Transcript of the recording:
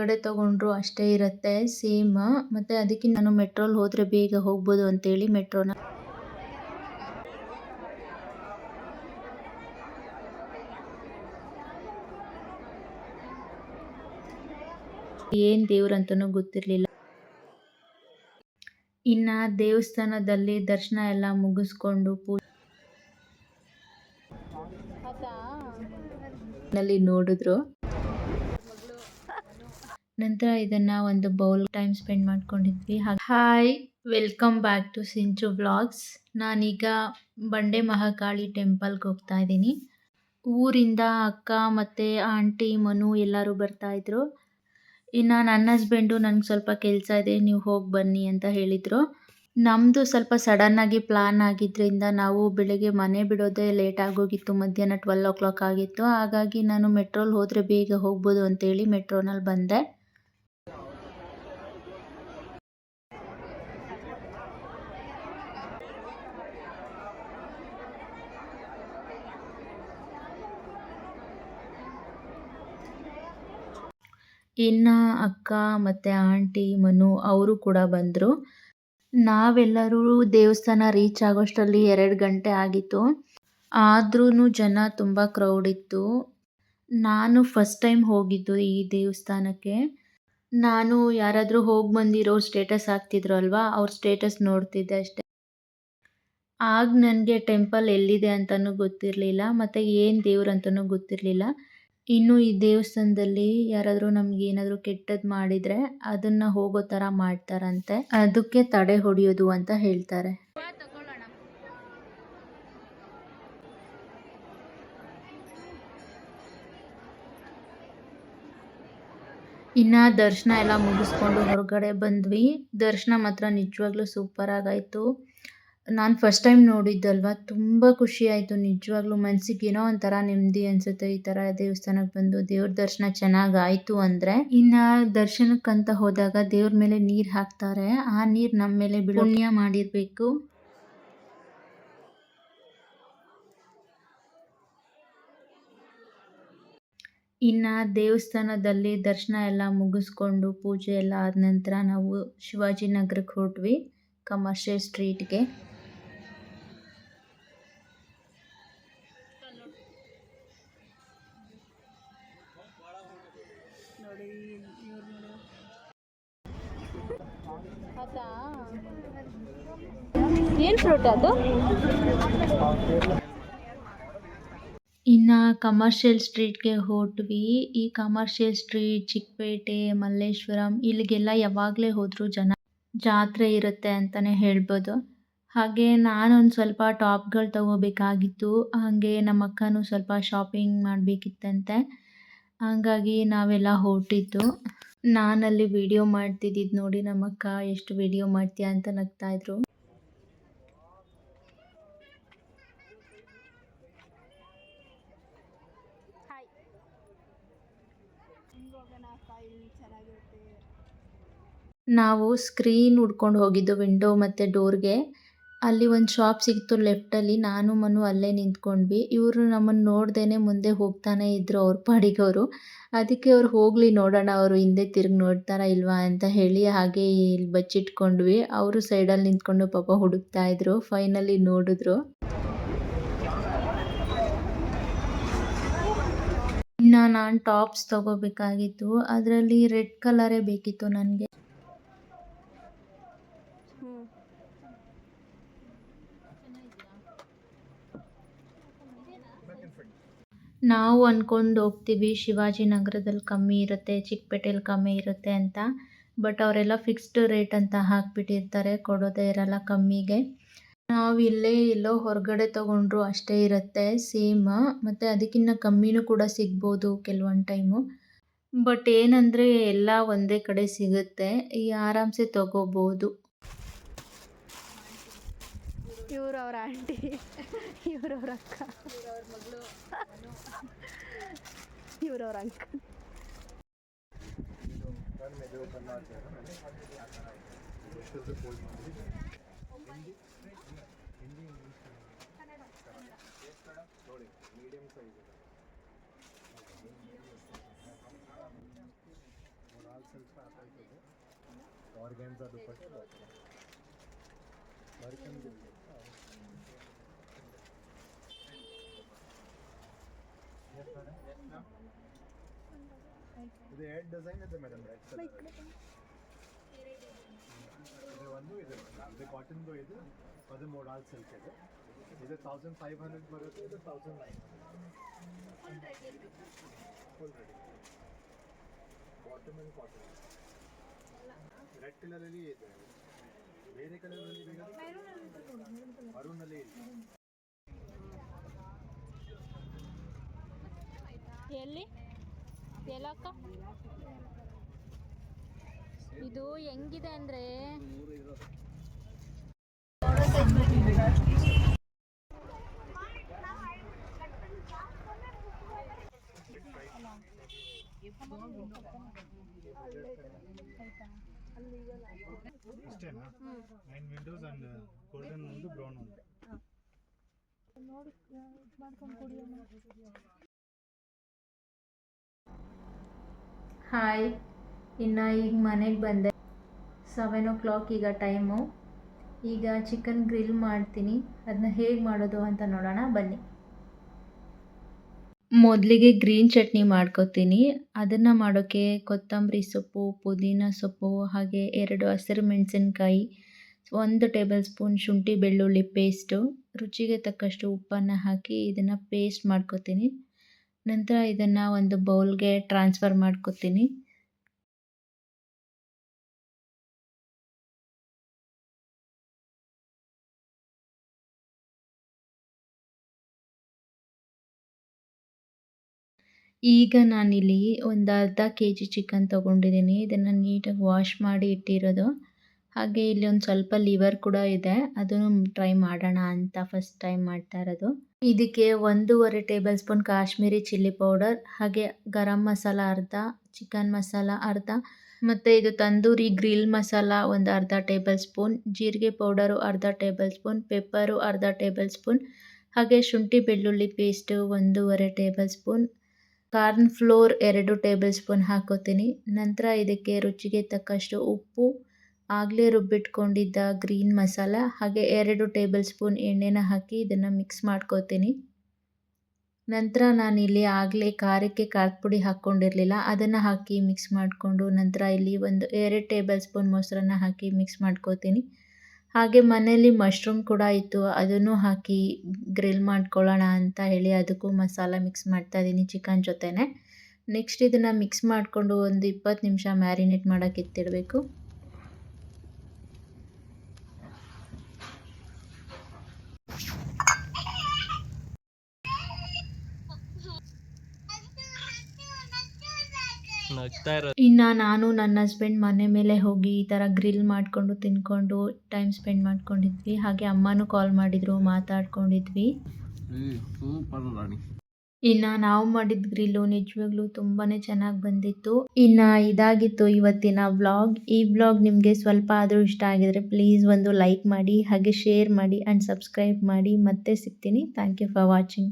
ಹೊರಗಡೆ ತಗೊಂಡ್ರು ಅಷ್ಟೇ ಇರುತ್ತೆ ಸೇಮ್ ಮತ್ತು ಅದಕ್ಕೆ ನಾನು ಮೆಟ್ರೋಲ್ ಹೋದರೆ ಬೇಗ ಹೋಗ್ಬೋದು ಅಂತೇಳಿ ಮೆಟ್ರೋನ ಏನು ದೇವ್ರಂತನೂ ಗೊತ್ತಿರಲಿಲ್ಲ. ಇನ್ನು ದೇವಸ್ಥಾನದಲ್ಲಿ ದರ್ಶನ ಎಲ್ಲ ಮುಗಿಸ್ಕೊಂಡು ಪೂಜೆ ನಲ್ಲಿ ನೋಡಿದ್ರು. ನಂತರ ಇದನ್ನ ಒಂದು ಬೌಲ್ ಟೈಮ್ ಸ್ಪೆಂಡ್ ಮಾಡ್ಕೊಂಡಿದ್ವಿ. Hi welcome back to Sinchu vlogs ನಾನೀಗ ಬಂಡೆ ಮಹಾಕಾಳಿ ಟೆಂಪಲ್ಗೆ ಹೋಗ್ತಾ ಇದ್ದೀನಿ. ಊರಿಂದ ಅಕ್ಕ ಮತ್ತು ಆಂಟಿ ಮನು ಎಲ್ಲರೂ ಬರ್ತಾ ಇದ್ರು. ಇನ್ನು ನನ್ನ ಹಸ್ಬೆಂಡು ನನಗೆ ಸ್ವಲ್ಪ ಕೆಲಸ ಇದೆ, ನೀವು ಹೋಗಿ ಬನ್ನಿ ಅಂತ ಹೇಳಿದರು. ನಮ್ಮದು ಸ್ವಲ್ಪ ಸಡನ್ನಾಗಿ ಪ್ಲ್ಯಾನ್ ಆಗಿದ್ದರಿಂದ ನಾವು ಬೆಳಗ್ಗೆ ಮನೆ ಬಿಡೋದೇ ಲೇಟ್ ಆಗೋಗಿತ್ತು. ಮಧ್ಯಾಹ್ನ ಟ್ವೆಲ್ ಓ ಕ್ಲಾಕ್ ಆಗಿತ್ತು. ಹಾಗಾಗಿ ನಾನು ಮೆಟ್ರೋಲ್ ಹೋದರೆ ಬೇಗ ಹೋಗ್ಬೋದು ಅಂತೇಳಿ ಮೆಟ್ರೋನಲ್ಲಿ ಬಂದೆ. ಇನ್ನು ಅಕ್ಕ ಮತ್ತು ಆಂಟಿ ಮನು ಅವರು ಕೂಡ ಬಂದರು. ನಾವೆಲ್ಲರೂ ದೇವಸ್ಥಾನ ರೀಚ್ ಆಗೋಷ್ಟರಲ್ಲಿ ಎರಡು ಗಂಟೆ ಆಗಿತ್ತು. ಆದ್ರೂ ಜನ ತುಂಬ ಕ್ರೌಡ್ ಇತ್ತು. ನಾನು ಫಸ್ಟ್ ಟೈಮ್ ಹೋಗಿದ್ದು ಈ ದೇವಸ್ಥಾನಕ್ಕೆ. ನಾನು ಯಾರಾದರೂ ಹೋಗಿ ಬಂದಿರೋ ಸ್ಟೇಟಸ್ ಹಾಕ್ತಿದ್ರು ಅಲ್ವಾ? ಅವ್ರ ಸ್ಟೇಟಸ್ ನೋಡ್ತಿದ್ದೆ ಅಷ್ಟೆ. ಆಗ ನನಗೆ ಟೆಂಪಲ್ ಎಲ್ಲಿದೆ ಅಂತಲೂ ಗೊತ್ತಿರಲಿಲ್ಲ, ಮತ್ತು ಏನು ದೇವ್ರು ಅಂತಲೂ ಗೊತ್ತಿರಲಿಲ್ಲ. ಇನ್ನು ಈ ದೇವಸ್ಥಾನದಲ್ಲಿ ಯಾರಾದರೂ ನಮ್ಗೆ ಏನಾದರೂ ಕೆಟ್ಟದ್ ಮಾಡಿದ್ರೆ ಅದನ್ನ ಹೋಗೋ ತರ ಮಾಡ್ತಾರಂತೆ. ಅದಕ್ಕೆ ತಡೆ ಹೊಡೆಯೋದು ಅಂತ ಹೇಳ್ತಾರೆ. ಇನ್ನ ದರ್ಶನ ಎಲ್ಲ ಮುಗಿಸ್ಕೊಂಡು ಹೊರಗಡೆ ಬಂದ್ವಿ. ದರ್ಶನ ಮಾತ್ರ ನಿಜವಾಗ್ಲೂ ಸೂಪರ್ ಆಗಾಯಿತು. ನಾನು ಫಸ್ಟ್ ಟೈಮ್ ನೋಡಿದ್ದಲ್ವಾ? ತುಂಬ ಖುಷಿ ಆಯಿತು. ನಿಜವಾಗ್ಲೂ ಮನ್ಸಿಗೆ ಏನೋ ಒಂಥರ ನೆಮ್ಮದಿ ಅನ್ಸುತ್ತೆ ಈ ತರ ದೇವಸ್ಥಾನಕ್ಕೆ ಬಂದು. ದೇವ್ರ ದರ್ಶನ ಚೆನ್ನಾಗಾಯಿತು ಅಂದ್ರೆ ಇನ್ನ ದರ್ಶನಕ್ಕಂತ ಹೋದಾಗ ದೇವ್ರ ಮೇಲೆ ನೀರು ಹಾಕ್ತಾರೆ. ಆ ನೀರು ನಮ್ಮ ಮೇಲೆ ಪುಣ್ಯ ಇನ್ನ ಇನ್ನು ದೇವಸ್ಥಾನದಲ್ಲಿ ದರ್ಶನ ಎಲ್ಲ ಮುಗಿಸ್ಕೊಂಡು ಪೂಜೆ ಎಲ್ಲ ಆದ ನಂತರ ನಾವು ಶಿವಾಜಿನಗರಕ್ಕೆ ಹೊರಟ್ವಿ. ಕಮರ್ಷಿಯಲ್ ಸ್ಟ್ರೀಟ್ಗೆ. ಏನು ಫ್ರೂಟ್ ಅದು? ಇನ್ನು ಕಮರ್ಷಿಯಲ್ ಸ್ಟ್ರೀಟ್ಗೆ ಹೊರಟ್ವಿ ಈ ಕಮರ್ಷಿಯಲ್ ಸ್ಟ್ರೀಟ್ ಚಿಕ್ಕಪೇಟೆ ಮಲ್ಲೇಶ್ವರಂ ಇಲ್ಲಿಗೆಲ್ಲ ಯಾವಾಗಲೇ ಹೋದ್ರು ಜನ ಜಾತ್ರೆ ಇರುತ್ತೆ ಅಂತಾನೆ ಹೇಳ್ಬೋದು. ಹಾಗೆ ನಾನೊಂದು ಸ್ವಲ್ಪ ಟಾಪ್ಗಳು ತಗೋಬೇಕಾಗಿತ್ತು. ಹಾಗೆ ನಮ್ಮ ಅಕ್ಕನೂ ಸ್ವಲ್ಪ ಶಾಪಿಂಗ್ ಮಾಡಬೇಕಿತ್ತಂತೆ. ಹಾಗಾಗಿ ನಾವೆಲ್ಲ ಹೊರಟಿದ್ದು ನಾನಲ್ಲಿ ವಿಡಿಯೋ ಮಾಡ್ತಿದ್ದಿದ್ದು ನೋಡಿ ನಮ್ಮ ಅಕ್ಕ ಎಷ್ಟು ವಿಡಿಯೋ ಮಾಡ್ತೀಯ? ಅಂತ ನಗ್ತಾ ಇದ್ರು. ನಾವು ಸ್ಕ್ರೀನ್ ಹುಡ್ಕೊಂಡು ಹೋಗಿದ್ದು ವಿಂಡೋ ಮತ್ತು ಡೋರ್ಗೆ ಅಲ್ಲಿ ಒಂದು ಶಾಪ್ ಸಿಕ್ತು ಲೆಫ್ಟಲ್ಲಿ ನಾನು, ಮನು ಅಲ್ಲೇ ನಿಂತ್ಕೊಂಡ್ವಿ. ಇವರು ನಮ್ಮನ್ನು ನೋಡ್ದೇನೆ ಮುಂದೆ ಹೋಗ್ತಾನೆ ಇದ್ದರು ಅವ್ರ ಪಾಡಿಗೆ ಅವರು ಅದಕ್ಕೆ ಅವ್ರು ಹೋಗಲಿ ನೋಡೋಣ, ಅವರು ಹಿಂದೆ ತಿರುಗಿ ನೋಡ್ತಾರಾ ಇಲ್ವಾ ಅಂತ ಹೇಳಿ ಹಾಗೆ ಇಲ್ಲಿ ಬಚ್ಚಿಟ್ಕೊಂಡ್ವಿ. ಅವರು ಸೈಡಲ್ಲಿ ನಿಂತ್ಕೊಂಡು ಪಾಪ ಹುಡುಕ್ತಾ ಇದ್ರು. ಫೈನಲಿ ನೋಡಿದ್ರು. ಇನ್ನು ನಾನು ಟಾಪ್ಸ್ ತಗೋಬೇಕಾಗಿತ್ತು. ಅದರಲ್ಲಿ ರೆಡ್ ಕಲರೇ ಬೇಕಿತ್ತು ನನಗೆ. ನಾವು ಅಂದ್ಕೊಂಡು ಹೋಗ್ತೀವಿ ಶಿವಾಜಿನಗರದಲ್ಲಿ ಕಮ್ಮಿ ಇರುತ್ತೆ ಚಿಕ್ಕಪೇಟೆಯಲ್ಲಿ ಕಮ್ಮಿ ಇರುತ್ತೆ ಅಂತ. ಬಟ್ ಅವರೆಲ್ಲ ಫಿಕ್ಸ್ಡ್ ರೇಟ್ ಅಂತ ಹಾಕಿಬಿಟ್ಟಿರ್ತಾರೆ, ಕೊಡೋದೇ ಇರಲ್ಲ ಕಮ್ಮಿಗೆ. ನಾವು ಇಲ್ಲೇ ಎಲ್ಲೋ ಹೊರಗಡೆ ತೊಗೊಂಡ್ರು ಅಷ್ಟೇ ಇರುತ್ತೆ ಸೇಮ್ ಮತ್ತು ಅದಕ್ಕಿಂತ ಕಮ್ಮಿನೂ ಕೂಡ ಸಿಗ್ಬೋದು ಕೆಲವೊಂದು ಟೈಮು ಬಟ್ ಏನಂದರೆ ಎಲ್ಲ ಒಂದೇ ಕಡೆ ಸಿಗುತ್ತೆ, ಈ ಆರಾಮ್ಸೆ ತೊಗೋಬೋದು. ಇವರು ಅವ್ರ ಆಂಟಿ ಇವ್ರವ್ರ ಅಕ್ಕ. ಇವ್ರವ್ರ ಅಂಕ ಆರ್ಗ್ಯಾನ್ಸ್ ಅದು ಫಸ್ಟ್ ಬರ್ಕಂದಿಲ್ಲ ಇದು ಎರಡು ಡಿಸೈನ್ ಇದೆ ಮೇಡಮ್ ರೆಡ್ ಕಲರ್ ಇದು ಒಂದು ಇದು ಇದು ಕಾಟನ್ದು ಇದು ಅದು ಮೋಡಾಲ್ ಸಿಲ್ಕ್ ಇದೆ. ಇದು ತೌಸಂಡ್ ಫೈವ್ ಹಂಡ್ರೆಡ್ ಬರುತ್ತೆ ಇದು thousand nine full ready bottom and cotton red ಕಲರಲ್ಲಿ ಇದೆ ಬೇರೆ ಕಲರಲ್ಲಿ ಮರೂನಲ್ಲಿ ಇದೆ ಎಲ್ಲಿ? ಎಲ್ಲಕ್ಕ ಇದು ಹೆಂಗಿದೆ ಅಂದರೆ? ಇಷ್ಟೇನಾ? ನೈನ್ ವಿಂಡೋಸ್ ಕೊಡಿ ಗೋಲ್ಡನ್ ಒಂದು ಬ್ರೌನ್ ಒಂದು ಹಾಯ್. ಇನ್ನು ಈಗ ಮನೆಗೆ ಬಂದೆ. ಸೆವೆನ್ ಓ ಕ್ಲಾಕ್ ಈಗ ಟೈಮು ಈಗ ಚಿಕನ್ ಗ್ರಿಲ್ ಮಾಡ್ತೀನಿ. ಅದನ್ನ ಹೇಗೆ ಮಾಡೋದು ಅಂತ ನೋಡೋಣ. ಬನ್ನಿ. ಮೊದಲಿಗೆ ಗ್ರೀನ್ ಚಟ್ನಿ ಮಾಡ್ಕೋತೀನಿ. ಅದನ್ನು ಮಾಡೋಕ್ಕೆ ಕೊತ್ತಂಬರಿ ಸೊಪ್ಪು, ಪುದೀನ ಸೊಪ್ಪು, ಹಾಗೆ ಎರಡು ಹಸಿರು ಮೆಣಸಿನ್ಕಾಯಿ, ಒಂದು ಟೇಬಲ್ ಸ್ಪೂನ್ ಶುಂಠಿ ಬೆಳ್ಳುಳ್ಳಿ ಪೇಸ್ಟು ರುಚಿಗೆ ತಕ್ಕಷ್ಟು ಉಪ್ಪನ್ನು ಹಾಕಿ ಇದನ್ನು ಪೇಸ್ಟ್ ಮಾಡ್ಕೊತೀನಿ. ನಂತರ ಇದನ್ನು ಒಂದು ಬೌಲ್ಗೆ ಟ್ರಾನ್ಸ್ಫರ್ ಮಾಡ್ಕೋತೀನಿ. ಈಗ ನಾನಿಲ್ಲಿ ಒಂದು ಅರ್ಧ ಕೆ ಜಿ ಚಿಕನ್ ತೊಗೊಂಡಿದ್ದೀನಿ. ಇದನ್ನು ನೀಟಾಗಿ ವಾಶ್ ಮಾಡಿ ಇಟ್ಟಿರೋದು. ಹಾಗೆ ಇಲ್ಲಿ ಒಂದು ಸ್ವಲ್ಪ ಲಿವರ್ ಕೂಡ ಇದೆ. ಅದನ್ನು ಟ್ರೈ ಮಾಡೋಣ ಅಂತ ಫಸ್ಟ್ ಟೈಮ್ ಮಾಡ್ತಾ ಇರೋದು. ಇದಕ್ಕೆ ಒಂದೂವರೆ tablespoon Kashmiri chilli powder, ಹಾಗೆ ಗರಂ ಮಸಾಲ ಅರ್ಧ, ಚಿಕನ್ ಮಸಾಲ ಅರ್ಧ, ಮತ್ತು ಇದು ತಂದೂರಿ ಗ್ರಿಲ್ ಮಸಾಲ ಒಂದು ಅರ್ಧ ಟೇಬಲ್ ಸ್ಪೂನ್, ಜೀರಿಗೆ ಪೌಡರು ಅರ್ಧ ಟೇಬಲ್ ಸ್ಪೂನ್, ಪೆಪ್ಪರು ಅರ್ಧ ಟೇಬಲ್ ಸ್ಪೂನ್, ಹಾಗೆ ಶುಂಠಿ ಬೆಳ್ಳುಳ್ಳಿ ಪೇಸ್ಟು ಒಂದೂವರೆ ಟೇಬಲ್ ಸ್ಪೂನ್ ಕಾರ್ನ್ ಫ್ಲೋರ್ ಎರಡು ಟೇಬಲ್ ಸ್ಪೂನ್ ಹಾಕೋತೀನಿ. ನಂತರ ಇದಕ್ಕೆ ರುಚಿಗೆ ತಕ್ಕಷ್ಟು ಉಪ್ಪು ಆಗಲೇ ರುಬ್ಬಿಟ್ಕೊಂಡಿದ್ದ ಗ್ರೀನ್ ಮಸಾಲ, ಹಾಗೆ ಎರಡು ಟೇಬಲ್ ಸ್ಪೂನ್ ಎಣ್ಣೆನ ಹಾಕಿ ಇದನ್ನು ಮಿಕ್ಸ್ ಮಾಡ್ಕೋತೀನಿ. ನಂತರ ನಾನಿಲ್ಲಿ ಆಗಲೇ ಖಾರಕ್ಕೆ ಖಾರದ ಪುಡಿ ಹಾಕ್ಕೊಂಡಿರಲಿಲ್ಲ, ಅದನ್ನು ಹಾಕಿ ಮಿಕ್ಸ್ ಮಾಡಿಕೊಂಡು ನಂತರ ಇಲ್ಲಿ ಒಂದು ಎರಡು ಟೇಬಲ್ ಸ್ಪೂನ್ ಮೊಸರನ್ನು ಹಾಕಿ ಮಿಕ್ಸ್ ಮಾಡ್ಕೋತೀನಿ. ಹಾಗೆ ಮನೆಯಲ್ಲಿ ಮಶ್ರೂಮ್ ಕೂಡ ಇತ್ತು, ಅದನ್ನು ಹಾಕಿ ಗ್ರಿಲ್ ಮಾಡ್ಕೊಳ್ಳೋಣ ಅಂತ ಹೇಳಿ ಅದಕ್ಕೂ ಮಸಾಲ ಮಿಕ್ಸ್ ಮಾಡ್ತಾ ಇದ್ದೀನಿ ಚಿಕನ್ ಜೊತೆನೆ. ನೆಕ್ಸ್ಟ್ ಇದನ್ನು ಮಿಕ್ಸ್ ಮಾಡಿಕೊಂಡು ಒಂದು ಇಪ್ಪತ್ತು ನಿಮಿಷ ಮ್ಯಾರಿನೇಟ್ ಮಾಡೋಕ್ಕೆ ಇತ್ತಿಡಬೇಕು ಇನ್ನು ನಾನು ನನ್ನ ಹಸ್ಬೆಂಡ್ ಮನೆ ಮೇಲೆ ಹೋಗಿ ಈ ಥರ ಗ್ರಿಲ್ ಮಾಡಿಕೊಂಡು ತಿನ್ಕೊಂಡು ಟೈಮ್ ಸ್ಪೆಂಡ್ ಮಾಡ್ಕೊಂಡಿದ್ವಿ. ಹಾಗೆ ಅಮ್ಮನೂ ಕಾಲ್ ಮಾಡಿದರು ಮಾತಾಡ್ಕೊಂಡಿದ್ವಿ. ಇನ್ನು ನಾವು ಮಾಡಿದ ಗ್ರಿಲ್ಲು ನಿಜವಾಗ್ಲೂ ತುಂಬಾ ಚೆನ್ನಾಗಿ ಬಂದಿತ್ತು. ಇನ್ನು ಇದಾಗಿತ್ತು ಇವತ್ತಿನ ವ್ಲಾಗ್ ಈ ವ್ಲಾಗ್ ನಿಮಗೆ ಸ್ವಲ್ಪ ಆದರೂ ಇಷ್ಟ ಆಗಿದ್ರೆ ಪ್ಲೀಸ್ ಒಂದು ಲೈಕ್ ಮಾಡಿ ಹಾಗೆ ಶೇರ್ ಮಾಡಿ ಆ್ಯಂಡ್ ಸಬ್ಸ್ಕ್ರೈಬ್ ಮಾಡಿ. ಮತ್ತೆ ಸಿಗ್ತೀನಿ. Thank you for watching